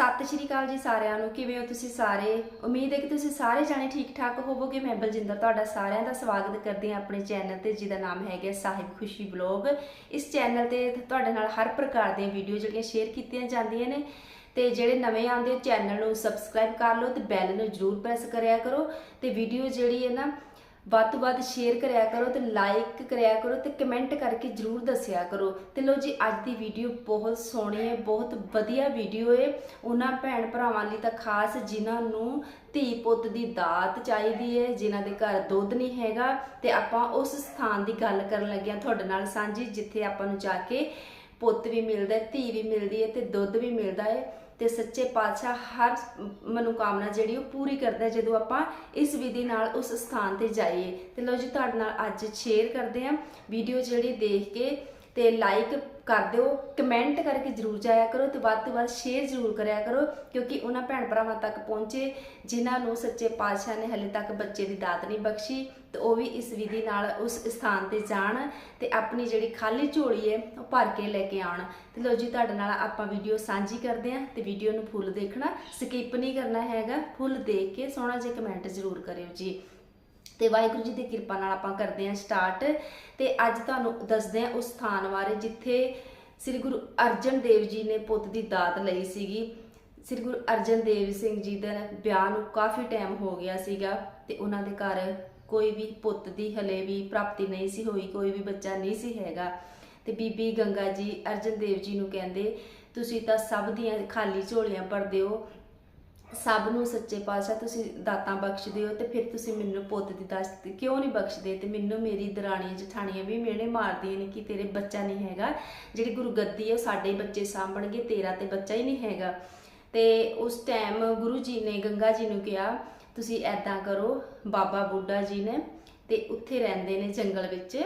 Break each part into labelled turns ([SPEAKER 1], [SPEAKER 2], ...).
[SPEAKER 1] ਸਤਿ ਸ਼੍ਰੀ ਅਕਾਲ ਜੀ ਸਾਰਿਆਂ ਨੂੰ। ਕਿਵੇਂ ਹੋ ਤੁਸੀਂ ਸਾਰੇ? ਉਮੀਦ ਹੈ ਕਿ ਤੁਸੀਂ ਸਾਰੇ ਜਾਣੇ ਠੀਕ ਠਾਕ ਹੋਵੋਗੇ। ਮੈਂ ਬਲਜਿੰਦਰ ਤੁਹਾਡਾ ਸਾਰਿਆਂ ਦਾ ਸਵਾਗਤ ਕਰਦੀ ਹਾਂ ਆਪਣੇ ਚੈਨਲ ਤੇ, ਜਿਹਦਾ ਨਾਮ ਹੈਗਾ ਸਾਹਿਬ ਖੁਸ਼ੀ ਬਲੌਗ ਇਸ ਚੈਨਲ ਤੇ ਤੁਹਾਡੇ ਨਾਲ ਹਰ ਪ੍ਰਕਾਰ ਦੀਆਂ ਵੀਡੀਓ ਜਿਹੜੀਆਂ ਸ਼ੇਅਰ ਕੀਤੀਆਂ ਜਾਂਦੀਆਂ ਨੇ। ਤੇ ਜਿਹੜੇ ਨਵੇਂ ਆਉਂਦੇ ਚੈਨਲ ਨੂੰ ਸਬਸਕ੍ਰਾਈਬ ਕਰ ਲਓ ਤੇ ਬੈਲ ਨੂੰ ਜਰੂਰ ਪ੍ਰੈਸ ਕਰਿਆ ਕਰੋ। ਤੇ ਵੀਡੀਓ ਜਿਹੜੀ ਹੈ ਨਾ ਵੱਧ ਤੋਂ ਵੱਧ ਸ਼ੇਅਰ ਕਰਿਆ ਕਰੋ ਤੇ ਲਾਈਕ ਕਰਿਆ ਕਰੋ ਤੇ ਕਮੈਂਟ ਕਰਕੇ ਜਰੂਰ ਦੱਸਿਆ ਕਰੋ। ਤੇ ਲੋ ਜੀ, ਅੱਜ ਦੀ ਵੀਡੀਓ ਬਹੁਤ ਸੋਹਣੀ ਹੈ, ਬਹੁਤ ਵਧੀਆ ਵੀਡੀਓ ਹੈ। ਉਹਨਾਂ ਭੈਣ ਭਰਾਵਾਂ ਲਈ ਤਾਂ ਖਾਸ ਜਿਨ੍ਹਾਂ ਨੂੰ ਧੀ ਪੁੱਤ ਦੀ ਦਾਤ ਚਾਹੀਦੀ ਹੈ, ਜਿਨ੍ਹਾਂ ਦੇ ਘਰ ਦੁੱਧ ਨਹੀਂ ਹੈਗਾ। ਤੇ ਆਪਾਂ ਉਸ ਸਥਾਨ ਦੀ ਗੱਲ ਕਰਨ ਲੱਗੇ ਹਾਂ ਤੁਹਾਡੇ ਨਾਲ ਸਾਂਝੀ, ਜਿੱਥੇ ਆਪਾਂ ਨੂੰ ਜਾ ਕੇ ਪੁੱਤ ਵੀ ਮਿਲਦਾ ਧੀ ਵੀ ਮਿਲਦੀ ਹੈ ਤੇ ਦੁੱਧ ਵੀ ਮਿਲਦਾ ਹੈ। ਤੇ ਸੱਚੇ ਪਾਤਸ਼ਾਹ ਹਰ ਮਨੋਕਾਮਨਾ ਜਿਹੜੀ ਉਹ ਪੂਰੀ ਕਰਦਾ ਜਦੋਂ ਆਪਾਂ ਇਸ ਵਿਧੀ ਨਾਲ ਉਸ ਸਥਾਨ ਤੇ ਜਾਈਏ। ਤੇ ਲਓ ਜੀ, ਤੁਹਾਡੇ ਨਾਲ ਅੱਜ ਸ਼ੇਅਰ ਕਰਦੇ ਹਾਂ। ਵੀਡੀਓ ਜਿਹੜੀ ਦੇਖ ਕੇ ਤੇ ਲਾਈਕ ਕਰ ਦਿਓ ਕਮੈਂਟ ਕਰਕੇ ਜਰੂਰ ਜਾਇਆ ਕਰੋ ਤੇ ਵੱਧ ਤੋਂ ਵੱਧ ਸ਼ੇਅਰ ਜਰੂਰ ਕਰਿਆ ਕਰੋ ਕਿਉਂਕਿ ਉਹਨਾਂ ਭੈਣ ਭਰਾਵਾਂ ਤੱਕ ਪਹੁੰਚੇ ਜਿਨ੍ਹਾਂ ਨੂੰ ਸੱਚੇ ਪਾਤਸ਼ਾਹ ਨੇ ਹਲੇ ਤੱਕ ਬੱਚੇ ਦੀ ਦਾਤ ਨਹੀਂ ਬਖਸ਼ੀ ਤੇ ਉਹ ਵੀ ਇਸ ਵਿਧੀ ਨਾਲ ਉਸ ਸਥਾਨ ਤੇ ਜਾਣ ਤੇ ਆਪਣੀ ਜਿਹੜੀ ਖਾਲੀ ਝੋਲੀ ਹੈ, ਉਹ ਭਰ ਕੇ ਲੈ ਕੇ ਆਉਣ। ਤੇ ਲਓ ਜੀ, ਤੁਹਾਡੇ ਨਾਲ ਆਪਾਂ ਵੀਡੀਓ ਸਾਂਝੀ ਕਰਦੇ ਹਾਂ ਤੇ ਵੀਡੀਓ ਨੂੰ ਫੁੱਲ ਦੇਖਣਾ ਸਕਿਪ ਨਹੀਂ ਕਰਨਾ ਹੈਗਾ, ਫੁੱਲ ਦੇਖ ਕੇ ਸੋਹਣਾ ਜਿਹਾ ਕਮੈਂਟ ਜ਼ਰੂਰ ਕਰਿਓ ਜੀ। ਤੇ ਵਾਹਿਗੁਰੂ ਜੀ ਦੀ ਕਿਰਪਾ ਨਾਲ ਆਪਾਂ ਕਰਦੇ ਹਾਂ ਸਟਾਰਟ। ਤੇ ਅੱਜ ਤੁਹਾਨੂੰ ਦੱਸਦੇ ਹਾਂ ਉਸ ਸਥਾਨ ਬਾਰੇ ਜਿੱਥੇ ਸ੍ਰੀ ਗੁਰੂ ਅਰਜਨ ਦੇਵ ਜੀ ਨੇ ਪੁੱਤ ਦੀ ਦਾਤ ਲਈ ਸੀਗੀ। ਸ੍ਰੀ ਗੁਰੂ ਅਰਜਨ ਦੇਵ ਸਿੰਘ ਜੀ ਦਾ ਵਿਆਹ ਨੂੰ ਕਾਫੀ ਟਾਈਮ ਹੋ ਗਿਆ ਸੀਗਾ ਤੇ ਉਹਨਾਂ ਦੇ ਘਰ ਕੋਈ ਵੀ ਪੁੱਤ ਦੀ ਹਲੇ ਵੀ ਪ੍ਰਾਪਤੀ ਨਹੀਂ ਸੀ ਹੋਈ, ਕੋਈ ਵੀ ਬੱਚਾ ਨਹੀਂ ਸੀ ਹੈਗਾ। ਤੇ ਬੀਬੀ ਗੰਗਾ ਜੀ ਅਰਜਨ ਦੇਵ ਜੀ ਨੂੰ ਕਹਿੰਦੇ, ਤੁਸੀਂ ਤਾਂ ਸਭ ਦੀਆਂ ਖਾਲੀ ਝੋਲੀਆਂ ਭਰਦੇ ਹੋ ਸਭ ਨੂੰ ਸੱਚੇ ਪਾਤਸ਼ਾਹ ਤੁਸੀਂ ਦਾਤਾਂ ਬਖਸ਼ਦੇ ਹੋ ਤੇ ਫਿਰ ਤੁਸੀਂ ਮੈਨੂੰ ਪੁੱਤ ਦੀ ਦਾਤ। ਕਿਉਂ ਨਹੀਂ ਬਖਸ਼ਦੇ? ਤੇ ਮੈਨੂੰ ਮੇਰੀ ਦਰਾਣੀਆਂ, ਜਠਾਣੀਆਂ ਵੀ ਮਿਹਣੇ ਮਾਰਦੀਆਂ ਨੇ ਕਿ ਤੇਰੇ ਬੱਚਾ ਨਹੀਂ ਹੈਗਾ। ਜਿਹੜੀ ਗੁਰੂ ਗੱਦੀ ਹੈ ਉਹ ਸਾਡੇ ਬੱਚੇ ਸਾਂਭਣਗੇ, ਤੇਰਾ ਤੇ ਬੱਚਾ ਹੀ ਨਹੀਂ ਹੈਗਾ। ਤੇ ਉਸ ਟਾਈਮ ਗੁਰੂ ਜੀ ਨੇ, ਗੰਗਾ ਜੀ ਨੂੰ ਕਿਹਾ, ਤੁਸੀਂ ਐਦਾਂ ਕਰੋ, ਬਾਬਾ ਬੁੱਢਾ ਜੀ ਨੇ ਤੇ ਉੱਥੇ ਰਹਿੰਦੇ ਨੇ ਜੰਗਲ ਵਿੱਚ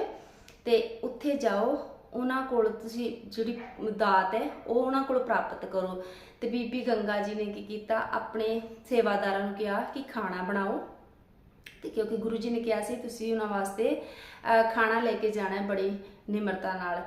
[SPEAKER 1] ਤੇ ਉੱਥੇ ਜਾਓ ਉਹਨਾਂ ਕੋਲ ਤੁਸੀਂ ਜਿਹੜੀ ਦਾਤ ਹੈ, ਉਹ ਉਹਨਾਂ ਕੋਲ ਪ੍ਰਾਪਤ ਕਰੋ। ਤੇ ਬੀਬੀ ਗੰਗਾ ਜੀ ਨੇ ਕੀ ਕੀਤਾ? ਆਪਣੇ ਸੇਵਾਦਾਰਾਂ ਨੂੰ ਕਿਹਾ ਕਿ ਖਾਣਾ ਬਣਾਓ। ਤੇ ਕਿਉਂਕਿ ਗੁਰੂ ਜੀ ਨੇ ਕਿਹਾ ਸੀ, ਤੁਸੀਂ ਉਹਨਾਂ ਵਾਸਤੇ ਖਾਣਾ ਲੈ ਕੇ ਜਾਣਾ ਹੈ ਬੜੀ ਨਿਮਰਤਾ ਨਾਲ।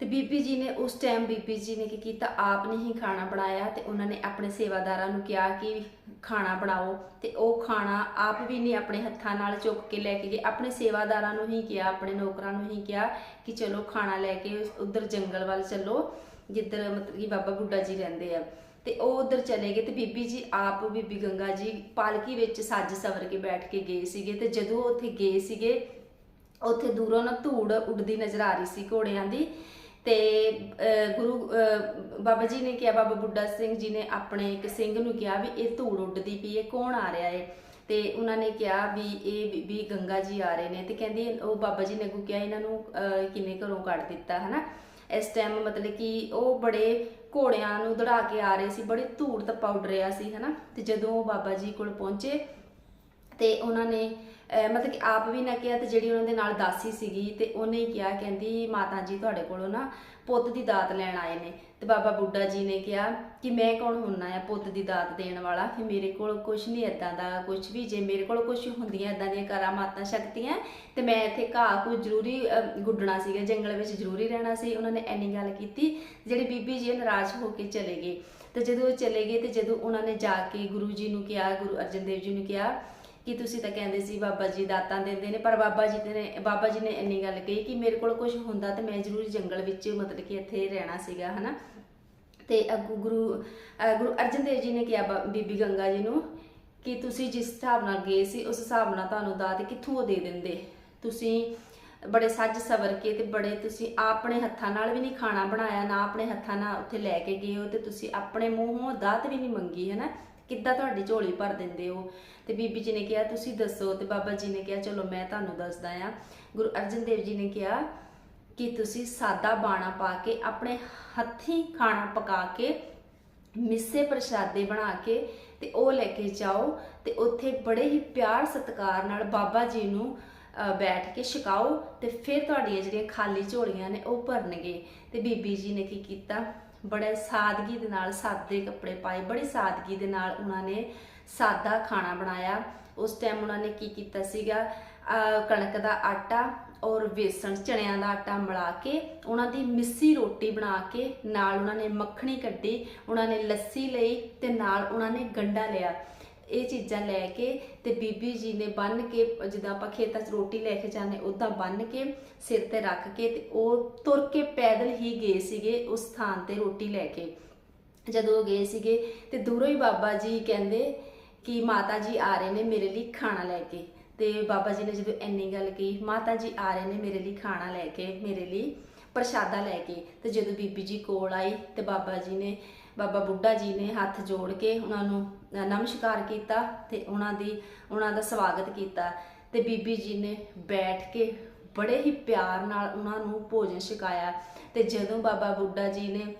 [SPEAKER 1] ਤੇ ਬੀਬੀ ਜੀ ਨੇ ਉਸ ਟਾਈਮ ਬੀਬੀ ਜੀ ਨੇ ਕੀ ਕੀਤਾ, ਆਪ ਨੇ ਹੀ ਖਾਣਾ ਬਣਾਇਆ ਤੇ ਉਹਨਾਂ ਨੇ ਆਪਣੇ ਸੇਵਾਦਾਰਾਂ ਨੂੰ ਕਿਹਾ ਕਿ ਖਾਣਾ ਬਣਾਓ ਤੇ ਉਹ ਖਾਣਾ ਆਪ ਵੀ ਨਹੀਂ ਆਪਣੇ ਹੱਥਾਂ ਨਾਲ ਚੁੱਕ ਕੇ ਲੈ ਕੇ ਗਏ। ਆਪਣੇ ਸੇਵਾਦਾਰਾਂ ਨੂੰ ਹੀ ਕਿਹਾ, ਆਪਣੇ ਨੌਕਰਾਂ ਨੂੰ ਹੀ ਕਿਹਾ ਕਿ ਚਲੋ ਖਾਣਾ ਲੈ ਕੇ ਉਧਰ ਜੰਗਲ ਵੱਲ ਚੱਲੋ, ਜਿੱਧਰ ਮਤਲਬ ਕਿ ਬਾਬਾ ਬੁੱਢਾ ਜੀ ਰਹਿੰਦੇ ਆ। ਤੇ ਉਹ ਉਧਰ ਚਲੇ ਗਏ ਤੇ ਬੀਬੀ ਜੀ ਆਪ, ਬੀਬੀ ਗੰਗਾ ਜੀ ਪਾਲਕੀ ਵਿੱਚ ਸੱਜ ਸਵਰ ਕੇ ਬੈਠ ਕੇ ਗਏ ਸੀਗੇ ਤੇ ਜਦੋਂ ਉੱਥੇ ਗਏ ਸੀਗੇ, ਉੱਥੇ ਦੂਰੋਂ ਨਾ ਧੂੜ ਉੱਡਦੀ ਨਜ਼ਰ ਆ ਰਹੀ ਸੀ ਘੋੜਿਆਂ ਦੀ ਤੇ ਗੁਰੂ ਬਾਬਾ ਜੀ ਨੇ ਕਿਹਾ ਬਾਬਾ ਬੁੱਢਾ ਸਿੰਘ ਜੀ ਨੇ ਆਪਣੇ ਇੱਕ ਸਿੰਘ ਨੂੰ ਕਿਹਾ ਵੀ ਇਹ ਧੂੜ ਉੱਡਦੀ ਪਈ ਹੈ ਕੌਣ ਆ ਰਿਹਾ ਹੈ ਤੇ ਉਹਨਾਂ ਨੇ ਕਿਹਾ ਵੀ ਇਹ ਵੀ ਗੰਗਾ ਜੀ ਆ ਰਹੇ ਨੇ। ਤੇ ਕਹਿੰਦੀ ਉਹ ਬਾਬਾ ਜੀ ਨੇ ਅੱਗੋਂ ਕਿਹਾ ਇਹਨਾਂ ਨੂੰ ਅਹ, ਕਿੰਨੇ ਘਰੋਂ ਕੱਢ ਦਿੱਤਾ ਹਨਾ? ਇਸ ਟਾਈਮ ਮਤਲਬ ਕਿ ਉਹ ਬੜੇ ਘੋੜਿਆਂ ਨੂੰ ਦੜਾ ਕੇ ਆ ਰਹੇ ਸੀ ਬੜੀ ਧੂੜ ਤੱਪਾ ਉੱਡ ਰਿਹਾ ਸੀ ਹਨਾ? ਤੇ ਜਦੋਂ ਉਹ ਬਾਬਾ ਜੀ ਕੋਲ ਪਹੁੰਚੇ ਤੇ ਉਹਨਾਂ ਨੇ ਮਤਲਬ ਕਿ ਆਪ ਵੀ ਨਾ ਕਿਹਾ ਤੇ ਜਿਹੜੀ ਉਹਨਾਂ ਦੇ ਨਾਲ ਦਾਸੀ ਸੀਗੀ ਤੇ ਉਹਨੇ ਹੀ ਕਿਹਾ, ਕਹਿੰਦੀ ਮਾਤਾ ਜੀ ਤੁਹਾਡੇ ਕੋਲੋਂ ਨਾ ਪੁੱਤ ਦੀ ਦਾਤ ਲੈਣ ਆਏ ਨੇ। ਤੇ ਬਾਬਾ ਬੁੱਢਾ ਜੀ ਨੇ ਕਿਹਾ ਕਿ ਮੈਂ ਕੌਣ ਹੁੰਨਾ ਆ ਪੁੱਤ ਦੀ ਦਾਤ ਦੇਣ ਵਾਲਾ? ਕਿ ਮੇਰੇ ਕੋਲ ਕੁਝ ਨਹੀਂ ਇਦਾਂ ਦਾ ਕੁਝ ਵੀ। ਜੇ ਮੇਰੇ ਕੋਲ ਕੁਝ ਹੁੰਦੀਆਂ ਇਦਾਂ ਦੀਆਂ ਕਰਾਮਾਤਾਂ ਸ਼ਕਤੀਆਂ, ਤੇ ਮੈਂ ਇੱਥੇ ਘਾਹ ਕੋਈ ਜ਼ਰੂਰੀ ਗੁੱਡਣਾ ਸੀਗਾ, ਜੰਗਲ ਵਿੱਚ ਜ਼ਰੂਰੀ ਰਹਿਣਾ ਸੀ। ਉਹਨਾਂ ਨੇ ਐਨੀ ਗੱਲ ਕੀਤੀ, ਜਿਹੜੀ ਬੀਬੀ ਜੀ ਨਾਰਾਜ਼ ਹੋ ਕੇ ਚਲੇ ਗਏ। ਤੇ ਜਦੋਂ ਉਹ ਚਲੇ ਗਏ ਤੇ ਜਦੋਂ ਉਹਨਾਂ ਨੇ ਜਾ ਕੇ ਗੁਰੂ ਜੀ ਨੂੰ ਕਿਹਾ, ਗੁਰੂ ਅਰਜਨ ਦੇਵ ਜੀ ਨੂੰ ਕਿਹਾ ਕਿ ਤੁਸੀਂ ਤਾਂ ਕਹਿੰਦੇ ਸੀ ਬਾਬਾ ਜੀ ਦਾਤਾਂ ਦਿੰਦੇ ਨੇ, ਪਰ ਬਾਬਾ ਜੀ ਨੇ, ਬਾਬਾ ਜੀ ਨੇ ਇੰਨੀ ਗੱਲ ਕਹੀ ਕਿ ਮੇਰੇ ਕੋਲ ਕੁਝ ਹੁੰਦਾ ਤੇ ਮੈਂ ਜ਼ਰੂਰ ਜੰਗਲ ਵਿੱਚ ਮਤਲਬ ਕਿ ਇੱਥੇ ਰਹਿਣਾ ਸੀਗਾ, ਹਨਾ? ਤੇ ਅੱਗੋਂ ਗੁਰੂ ਗੁਰੂ ਅਰਜਨ ਦੇਵ ਜੀ ਨੇ ਕਿਹਾ ਬੀਬੀ ਗੰਗਾ ਜੀ ਨੂੰ ਕਿ ਤੁਸੀਂ ਜਿਸ ਹਿਸਾਬ ਨਾਲ ਗਏ ਸੀ, ਉਸ ਹਿਸਾਬ ਨਾਲ ਤੁਹਾਨੂੰ ਦਾਤ ਕਿੱਥੋਂ ਦੇ ਦਿੰਦੇ? ਤੁਸੀਂ ਬੜੇ ਸੱਜ ਸਵਰ ਕੇ ਤੇ ਬੜੇ ਤੁਸੀਂ ਆਪਣੇ ਹੱਥਾਂ ਨਾਲ ਵੀ ਨਹੀਂ ਖਾਣਾ ਬਣਾਇਆ, ਨਾ ਆਪਣੇ ਹੱਥਾਂ ਨਾਲ ਉੱਥੇ ਲੈ ਕੇ ਗਏ ਹੋ ਤੇ ਤੁਸੀਂ ਆਪਣੇ ਮੂੰਹੋਂ ਦਾਤ ਵੀ ਨਹੀਂ ਮੰਗੀ ਹੈ ਨਾ ਕਿੱਦਾਂ ਤੁਹਾਡੀ ਝੋਲੀ ਭਰ ਦਿੰਦੇ ਹੋ? ਤੇ ਬੀਬੀ ਜੀ ਨੇ ਕਿਹਾ ਤੁਸੀਂ ਦੱਸੋ। ਤੇ ਬਾਬਾ ਜੀ ਨੇ ਕਿਹਾ ਚਲੋ ਮੈਂ ਤੁਹਾਨੂੰ ਦੱਸਦਾ ਆ ਗੁਰੂ ਅਰਜਨ ਦੇਵ ਜੀ ਨੇ ਕਿਹਾ ਕਿ ਤੁਸੀਂ ਸਾਦਾ ਬਾਣਾ ਪਾ ਕੇ ਆਪਣੇ ਹੱਥੀਂ ਖਾਣਾ ਪਕਾ ਕੇ ਮਿੱਸੇ ਪ੍ਰਸ਼ਾਦੇ ਬਣਾ ਕੇ ਤੇ ਉਹ ਲੈ ਕੇ ਜਾਓ ਤੇ ਉੱਥੇ ਬੜੇ ਹੀ ਪਿਆਰ ਸਤਿਕਾਰ ਨਾਲ ਬਾਬਾ ਜੀ ਨੂੰ ਅਹ, ਬੈਠ ਕੇ ਛਕਾਓ ਤੇ ਫਿਰ ਤੁਹਾਡੀਆਂ ਜਿਹੜੀਆਂ ਖਾਲੀ ਝੋਲੀਆਂ ਨੇ ਉਹ ਭਰਨਗੇ। ਤੇ ਬੀਬੀ ਜੀ ਨੇ ਕੀ ਕੀਤਾ? ਬੜੇ ਸਾਦਗੀ ਦੇ ਨਾਲ ਸਾਦੇ ਕੱਪੜੇ ਪਾਏ, ਬੜੀ ਸਾਦਗੀ ਦੇ ਨਾਲ ਉਹਨਾਂ ਨੇ ਸਾਦਾ ਖਾਣਾ ਬਣਾਇਆ। ਉਸ ਟਾਈਮ ਉਹਨਾਂ ਨੇ ਕੀ ਕੀਤਾ ਸੀਗਾ? ਕਣਕ ਦਾ ਆਟਾ ਔਰ ਵੇਸਣ, ਚਣਿਆਂ ਦਾ ਆਟਾ ਮਿਲਾ ਕੇ ਉਹਨਾਂ ਦੀ ਮਿੱਸੀ ਰੋਟੀ ਬਣਾ ਕੇ ਨਾਲ ਉਹਨਾਂ ਨੇ ਮੱਖਣੀ ਕੱਢੀ, ਉਹਨਾਂ ਨੇ ਲੱਸੀ ਲਈ ਤੇ ਨਾਲ ਉਹਨਾਂ ਨੇ ਗੰਡਾ ਲਿਆ। ਇਹ ਚੀਜ਼ਾਂ ਲੈ ਕੇ ਤੇ ਬੀਬੀ ਜੀ ਨੇ ਬੰਨ ਕੇ, ਜਿੱਦਾਂ ਆਪਾਂ ਖੇਤਾਂ 'ਚ ਰੋਟੀ ਲੈ ਕੇ ਜਾਂਦੇ, ਉਦਾਂ ਬੰਨ ਕੇ ਸਿਰ ਤੇ ਰੱਖ ਕੇ ਤੇ ਉਹ ਤੁਰ ਕੇ ਪੈਦਲ ਹੀ ਗਏ ਸੀਗੇ ਉਸ ਥਾਂ ਤੇ ਰੋਟੀ ਲੈ ਕੇ। ਜਦੋਂ ਉਹ ਗਏ ਸੀਗੇ ਤੇ ਦੂਰੋਂ ਹੀ ਬਾਬਾ ਜੀ ਕਹਿੰਦੇ ਕਿ ਮਾਤਾ ਜੀ ਆ ਰਹੇ ਨੇ ਮੇਰੇ ਲਈ ਖਾਣਾ ਲੈ ਕੇ। ਤੇ ਬਾਬਾ ਜੀ ਨੇ ਜਦੋਂ ਇੰਨੀ ਗੱਲ ਕਹੀ, ਮਾਤਾ ਜੀ ਆ ਰਹੇ ਨੇ ਮੇਰੇ ਲਈ ਖਾਣਾ ਲੈ ਕੇ, ਮੇਰੇ ਲਈ ਪ੍ਰਸ਼ਾਦਾ ਲੈ ਕੇ। ਤੇ ਜਦੋਂ ਬੀਬੀ ਜੀ ਕੋਲ ਆਈ ਤੇ ਬਾਬਾ ਜੀ ਨੇ, ਬਾਬਾ ਬੁੱਢਾ ਜੀ ਨੇ ਹੱਥ ਜੋੜ ਕੇ ਉਹਨਾਂ ਨੂੰ ਨਮਸਕਾਰ ਕੀਤਾ ਤੇ ਉਹਨਾਂ ਦੀ, ਉਹਨਾਂ ਦਾ ਸਵਾਗਤ ਕੀਤਾ। ਤੇ ਬੀਬੀ ਜੀ ਨੇ ਬੈਠ ਕੇ ਬੜੇ ਹੀ ਪਿਆਰ ਨਾਲ ਉਹਨਾਂ ਨੂੰ ਭੋਜਨ ਛਕਾਇਆ। ਤੇ ਜਦੋਂ ਬਾਬਾ ਬੁੱਢਾ ਜੀ ਨੇ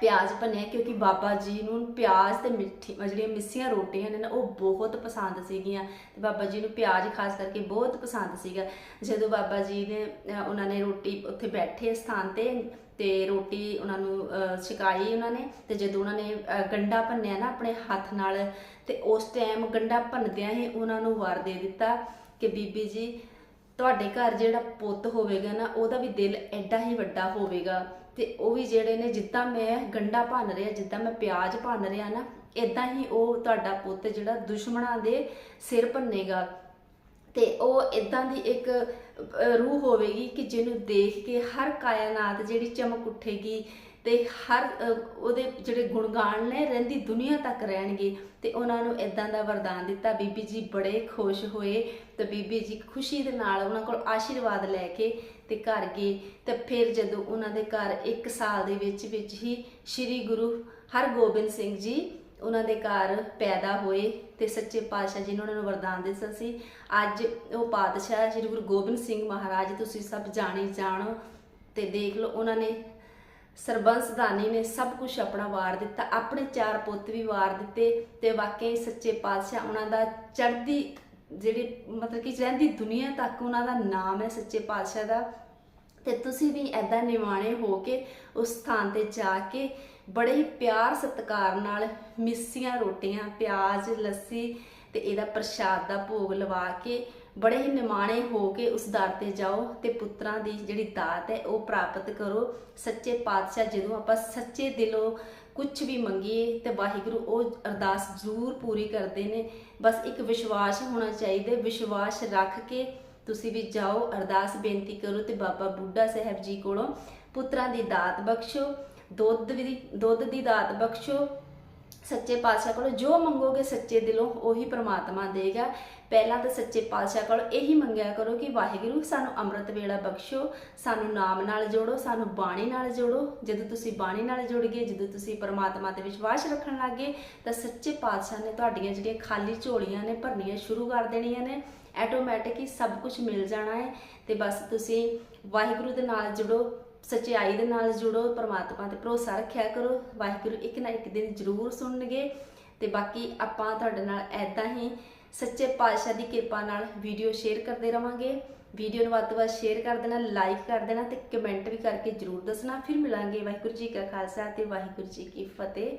[SPEAKER 1] ਪਿਆਜ਼ ਭੰਨਿਆ ਕਿਉਂਕਿ ਬਾਬਾ ਜੀ ਨੂੰ ਪਿਆਜ਼ ਤੇ ਮਿੱਠੀ ਜਿਹੜੀਆਂ ਮਿੱਸੀਆਂ ਰੋਟੀਆਂ ਨੇ ਨਾ ਉਹ ਬਹੁਤ ਪਸੰਦ ਸੀਗੀਆਂ। ਤੇ ਬਾਬਾ ਜੀ ਨੂੰ ਪਿਆਜ਼ ਖਾਸ ਕਰਕੇ ਬਹੁਤ ਪਸੰਦ ਸੀਗਾ। ਜਦੋਂ ਬਾਬਾ ਜੀ ਨੇ ਉਹਨਾਂ ਨੇ ਰੋਟੀ ਉੱਥੇ ਬੈਠੇ ਸਥਾਨ ਤੇ ਤੇ ਰੋਟੀ ਉਹਨਾਂ ਨੂੰ ਛਕਾਈ ਉਹਨਾਂ ਨੇ ਤੇ ਜਦੋਂ ਉਹਨਾਂ ਨੇ ਅਹ, ਗੰਡਾ ਭੰਨਿਆ ਨਾ ਆਪਣੇ ਹੱਥ ਨਾਲ ਤੇ ਉਸ ਟਾਈਮ ਗੰਡਾ ਭੰਨਦਿਆਂ ਹੀ ਉਹਨਾਂ ਨੂੰ ਵਾਰ ਦੇ ਦਿੱਤਾ ਕਿ ਬੀਬੀ ਜੀ ਤੁਹਾਡੇ ਘਰ ਜਿਹੜਾ ਪੁੱਤ ਹੋਵੇਗਾ ਨਾ ਉਹਦਾ ਵੀ ਦਿਲ ਐਡਾ ਹੀ ਵੱਡਾ ਹੋਵੇਗਾ। ਤੇ ਉਹ ਵੀ ਜਿਹੜੇ ਨੇ, ਜਿੱਦਾਂ ਮੈਂ ਗੰਡਾ ਭੰਨ ਰਿਹਾ, ਜਿੱਦਾਂ ਮੈਂ ਪਿਆਜ਼ ਭੰਨ ਰਿਹਾ ਨਾ ਇਦਾਂ ਹੀ ਉਹ ਤੁਹਾਡਾ ਪੁੱਤ ਜਿਹੜਾ ਦੁਸ਼ਮਣਾਂ ਦੇ ਸਿਰ ਭੰਨੇਗਾ। ਤੇ ਉਹ ਇਦਾਂ ਦੀ ਇੱਕ ਰੂਹ ਹੋਵੇਗੀ ਕਿ ਜਿਹਨੂੰ ਦੇਖ ਕੇ ਹਰ ਕਾਇਨਾਤ ਜਿਹੜੀ ਚਮਕ ਉੱਠੇਗੀ ਤੇ ਹਰ ਉਹਦੇ ਜਿਹੜੇ ਗੁਣਗਾਨ ਨੇ, ਰਹਿੰਦੀ ਦੁਨੀਆ ਤੱਕ ਰਹਿਣਗੇ। ਤੇ ਉਹਨਾਂ ਨੂੰ ਇਦਾਂ ਦਾ ਵਰਦਾਨ ਦਿੱਤਾ, ਬੀਬੀ ਜੀ ਬੜੇ ਖੁਸ਼ ਹੋਏ ਤੇ ਬੀਬੀ ਜੀ ਖੁਸ਼ੀ ਦੇ ਨਾਲ ਉਹਨਾਂ ਕੋਲ ਆਸ਼ੀਰਵਾਦ ਲੈ ਕੇ ਤੇ ਘਰ ਗਏ ਤੇ ਫਿਰ ਜਦੋਂ ਉਹਨਾਂ ਦੇ ਘਰ 1 ਸਾਲ ਦੇ ਵਿੱਚ ਵਿੱਚ ਹੀ ਸ੍ਰੀ ਗੁਰੂ ਹਰਗੋਬਿੰਦ ਸਿੰਘ ਜੀ ਉਹਨਾਂ ਦੇ ਘਰ ਪੈਦਾ ਹੋਏ ਤੇ ਸੱਚੇ ਪਾਤਸ਼ਾਹ ਜੀ ਨੇ ਉਹਨਾਂ ਨੂੰ ਵਰਦਾਨ ਦਿੱਤਾ ਸੀ। ਅੱਜ ਉਹ ਪਾਤਸ਼ਾਹ ਸ੍ਰੀ ਗੁਰੂ ਗੋਬਿੰਦ ਸਿੰਘ ਮਹਾਰਾਜ ਤੁਸੀਂ ਸਭ ਜਾਣੀ ਜਾਣੋ ਤੇ ਦੇਖ ਲਓ ਉਹਨਾਂ ਨੇ ਸਰਬੰਸ ਦਾਨੀ ਨੇ ਸਭ ਕੁਝ ਆਪਣਾ ਵਾਰ ਦਿੱਤਾ, ਆਪਣੇ ਚਾਰ ਪੁੱਤ ਵੀ ਵਾਰ ਦਿੱਤੇ ਤੇ ਵਾਕਈ ਸੱਚੇ ਪਾਤਸ਼ਾਹ ਉਹਨਾਂ ਦਾ ਚੜ੍ਹਦੀ ਜਿਹੜੀ ਮਤਲਬ ਕਿ ਰਹਿੰਦੀ ਦੁਨੀਆ ਤੱਕ ਉਹਨਾਂ ਦਾ ਨਾਮ ਹੈ ਸੱਚੇ ਪਾਤਸ਼ਾਹ ਦਾ, ਤੇ ਤੁਸੀਂ ਵੀ ਐਦਾਂ ਨਿਵਾਣੇ ਹੋ ਕੇ ਉਸ ਸਥਾਨ ਤੇ ਜਾ ਕੇ ਬੜੇ ਹੀ ਪਿਆਰ ਸਤਿਕਾਰ ਨਾਲ ਮਿੱਸੀਆਂ ਰੋਟੀਆਂ, ਪਿਆਜ਼, ਲੱਸੀ ਤੇ ਇਹਦਾ ਪ੍ਰਸ਼ਾਦ ਦਾ ਭੋਗ ਲਵਾ ਕੇ ਬੜੇ ਹੀ ਨਿਮਾਣੇ ਹੋ ਕੇ ਉਸ ਦਰ ਤੇ ਜਾਓ ਤੇ ਪੁੱਤਰਾਂ ਦੀ ਜਿਹੜੀ ਦਾਤ ਹੈ ਉਹ ਪ੍ਰਾਪਤ ਕਰੋ। ਸੱਚੇ ਪਾਤਸ਼ਾਹ ਜਦੋਂ ਆਪਾਂ ਸੱਚੇ ਦਿਲੋਂ ਕੁਝ ਵੀ ਮੰਗੀਏ ਤੇ ਵਾਹਿਗੁਰੂ ਉਹ ਅਰਦਾਸ ਜ਼ਰੂਰ ਪੂਰੀ ਕਰਦੇ ਨੇ। ਬਸ ਇੱਕ ਵਿਸ਼ਵਾਸ ਹੋਣਾ ਚਾਹੀਦਾ ਵਿਸ਼ਵਾਸ ਰੱਖ ਕੇ ਤੁਸੀਂ ਵੀ ਜਾਓ, ਅਰਦਾਸ ਬੇਨਤੀ ਕਰੋ ਤੇ ਬਾਬਾ ਬੁੱਢਾ ਸਾਹਿਬ ਜੀ ਕੋਲੋਂ ਪੁੱਤਰਾਂ ਦੀ ਦਾਤ ਬਖਸ਼ੋ, ਦੁੱਧ ਦੀ ਦੁੱਧ ਦੀ ਦਾਤ ਬਖਸ਼ੋ ਸੱਚੇ ਪਾਤਸ਼ਾਹ ਕੋਲੋਂ ਜੋ ਮੰਗੋਗੇ ਸੱਚੇ ਦਿਲੋਂ ਉਹੀ ਪ੍ਰਮਾਤਮਾ ਦੇਗਾ। ਪਹਿਲਾਂ ਤਾਂ ਸੱਚੇ ਪਾਤਸ਼ਾਹ ਕੋਲ ਇਹੀ ਮੰਗਿਆ ਕਰੋ ਕਿ ਵਾਹਿਗੁਰੂ, ਸਾਨੂੰ ਅੰਮ੍ਰਿਤ ਵੇਲਾ ਬਖਸ਼ੋ, ਸਾਨੂੰ ਨਾਮ ਨਾਲ ਜੋੜੋ, ਸਾਨੂੰ ਬਾਣੀ ਨਾਲ ਜੋੜੋ। ਜਦੋਂ ਤੁਸੀਂ ਬਾਣੀ ਨਾਲ ਜੁੜ ਗਏ, ਜਦੋਂ ਤੁਸੀਂ ਪਰਮਾਤਮਾ ਤੇ ਵਿਸ਼ਵਾਸ ਰੱਖਣ ਲੱਗੇ ਤਾਂ ਸੱਚੇ ਪਾਤਸ਼ਾਹ ਨੇ ਤੁਹਾਡੀਆਂ ਜਿਹੜੀਆਂ ਖਾਲੀ ਝੋਲੀਆਂ ਨੇ ਭਰਨੀਆਂ ਸ਼ੁਰੂ ਕਰ ਦੇਣੀਆਂ ਨੇ। ਆਟੋਮੈਟਿਕ ਹੀ ਸਭ ਕੁਝ ਮਿਲ ਜਾਣਾ ਹੈ ਤੇ ਬਸ ਤੁਸੀਂ ਵਾਹਿਗੁਰੂ ਦੇ ਨਾਲ ਜੁੜੋ ਸੱਚਾਈ ਦੇ ਨਾਲ ਜੁੜੋ, ਪਰਮਾਤਮਾ ਤੇ ਭਰੋਸਾ ਰੱਖਿਆ ਕਰੋ। ਵਾਹਿਗੁਰੂ ਇੱਕ ਨਾ ਇੱਕ ਦਿਨ ਜ਼ਰੂਰ ਸੁਣਨਗੇ। ਤੇ ਬਾਕੀ ਆਪਾਂ ਤੁਹਾਡੇ ਨਾਲ ਐਦਾਂ ਹੀ ਸੱਚੇ ਪਾਤਸ਼ਾਹ ਦੀ ਕਿਰਪਾ ਨਾਲ ਵੀਡੀਓ ਸ਼ੇਅਰ ਕਰਦੇ ਰਵਾਂਗੇ। ਵੀਡੀਓ ਨੂੰ ਵੱਧ ਤੋਂ ਵੱਧ ਸ਼ੇਅਰ ਕਰ ਦੇਣਾ, ਲਾਈਕ ਕਰ ਦੇਣਾ ਤੇ ਕਮੈਂਟ ਵੀ ਕਰਕੇ ਜ਼ਰੂਰ ਦੱਸਣਾ। ਫਿਰ ਮਿਲਾਂਗੇ। ਵਾਹਿਗੁਰੂ ਜੀ ਕਾ ਖਾਲਸਾ ਤੇ ਵਾਹਿਗੁਰੂ ਜੀ ਕੀ ਫਤਿਹ।